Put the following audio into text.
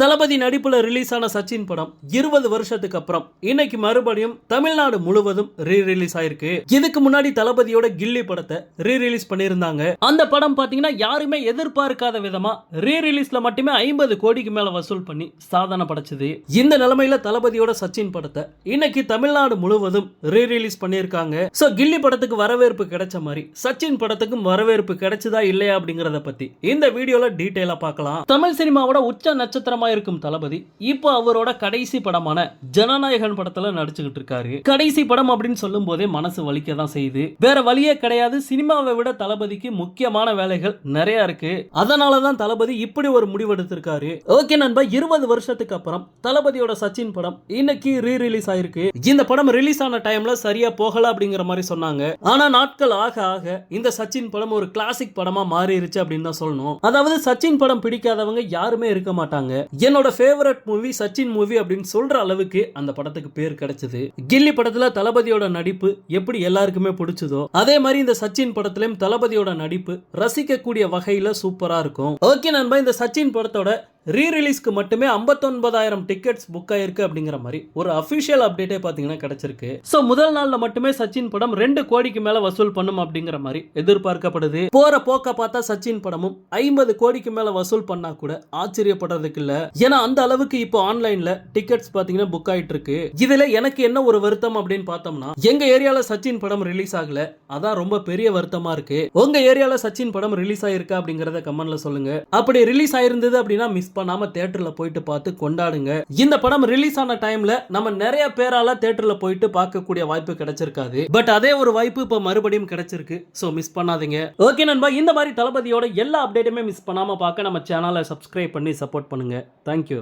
தளபதி நடிப்புல ரிலீஸ் ஆன சச்சின் படம் இருபது வருஷத்துக்கு அப்புறம். இன்னைக்கு மறுபடியும் தமிழ்நாடு முழுவதும் ரீ ரிலீஸ் ஆயிருக்கு. இதுக்கு முன்னாடி தளபதியோட கில்லி படத்தை ரீ ரிலீஸ் பண்ணியிருந்தாங்க. அந்த படம் பாத்தீங்கன்னா யாருமே எதிர்பார்க்காத விதமா ரீ ரிலீஸ்ல மட்டுமே ஐம்பது கோடிக்கு மேல வசூல் பண்ணி சாதனை படைச்சது. இந்த நிலைமையில தளபதியோட சச்சின் படத்தை இன்னைக்கு தமிழ்நாடு முழுவதும் ரீ ரிலீஸ் பண்ணியிருக்காங்க. சோ கில்லி படத்துக்கு வரவேற்பு கிடைச்ச மாதிரி சச்சின் படத்துக்கும் வரவேற்பு கிடைச்சதா இல்லையா அப்படிங்கறத பத்தி இந்த வீடியோல டீடைலா பார்க்கலாம். தமிழ் சினிமாவோட உச்ச நட்சத்திரமா இருக்கும் தளபதி. இப்போ அவரோட கடைசி படமான ஜனநாயகன் படத்துல நடிச்சுக்கிட்டு இருக்காரு. கடைசி படம் அப்படின்னு சொல்லும் போதே மனசு வலிக்க தான் செய்யுது. வேற வழியே கிடையாது. சினிமாவை விட தளபதிக்கு முக்கியமான வேலைகள் நிறைய இருக்கு. அதனால தான் தளபதி இப்படி ஒரு முடிவெடுத்திருக்காரு. ஓகே நண்பா இருபது வருஷத்துக்கு அப்புறம் தளபதியோட சச்சின் படம் இன்னைக்கு ரீ ரிலீஸ் ஆயிருக்கு. இந்த படம் ரிலீஸ் ஆன டைம்ல சரியா போகல அப்படிங்கிற மாதிரி சொன்னாங்க. ஆனா நாட்கள் ஆக ஆக இந்த சச்சின் படம் ஒரு கிளாசிக் படமா மாறிடுச்சு அப்படின்னு தான் சொல்லணும். அதாவது சச்சின் படம் பிடிக்காதவங்க யாருமே இருக்க மாட்டாங்க. என்னோட ஃபேவரட் மூவி சச்சின் மூவி அப்படின்னு சொல்ற அளவுக்கு அந்த படத்துக்கு பேர் கிடைச்சது. கில்லி படத்துல தளபதியோட நடிப்பு எப்படி எல்லாருக்குமே பிடிச்சதோ அதே மாதிரி இந்த சச்சின் படத்திலும் தளபதியோட நடிப்பு ரசிக்கக்கூடிய வகையில சூப்பரா இருக்கும். ஓகே நண்பா இந்த சச்சின் படத்தோட ரீ ரிலீஸ்க்கு மட்டுமே 59000 டிக்கெட்ஸ் புக் ஆயிருக்கு அப்படிங்கிற மாதிரி ஒரு அஃபிஷியல் அப்டேட்டே பார்த்தீங்கன்னா கிடைச்சிருக்கு. ஸோ முதல் நாள்ல மட்டுமே சச்சின் படம் ரெண்டு கோடிக்கு மேல வசூல் பண்ணும் அப்படிங்கிற மாதிரி எதிர்பார்க்கப்படுது. போற போக்க பார்த்தா சச்சின் படமும் ஐம்பது கோடிக்கு மேல வசூல் பண்ணா கூட ஆச்சரியப்படுறதுக்கு இல்ல. ஏன்னா அந்த அளவுக்கு இப்போ ஆன்லைன்ல டிக்கெட்ஸ் பார்த்தீங்கன்னா புக் ஆயிட்டு இருக்கு இதுல எனக்கு என்ன ஒரு வருத்தம் அப்படின்னு பார்த்தோம்னா எங்க ஏரியால சச்சின் படம் ரிலீஸ் ஆகல. அதான் ரொம்ப பெரிய வருத்தமா இருக்கு. உங்க ஏரியால சச்சின் படம் ரிலீஸ் ஆயிருக்கா அப்படிங்கறத கமெண்ட்ல சொல்லுங்க. அப்படி ரிலீஸ் ஆயிருந்தது அப்படின்னா மிஸ் பண்ணாமல் தேட்டரில் போயிட்டு பார்த்து கொண்டாடுங்க. இந்த படம் ரிலீஸ் ஆன டைம்ல நம்ம நிறைய பேரால தியேட்டர்ல போயிட்டு பார்க்கக்கூடிய வாய்ப்பு கிடைச்சிருக்காது. பட் அதே ஒரு வாய்ப்பு இப்போ மறுபடியும் கிடைச்சிருக்கு. ஸோ மிஸ் பண்ணாதீங்க. ஓகே நண்பா இந்த மாதிரி தளபதியோட எல்லா அப்டேட்டுமே மிஸ் பண்ணாம பார்க்க நம்ம சேனலை சப்ஸ்கிரைப் பண்ணி சப்போர்ட் பண்ணுங்க. தேங்க்யூ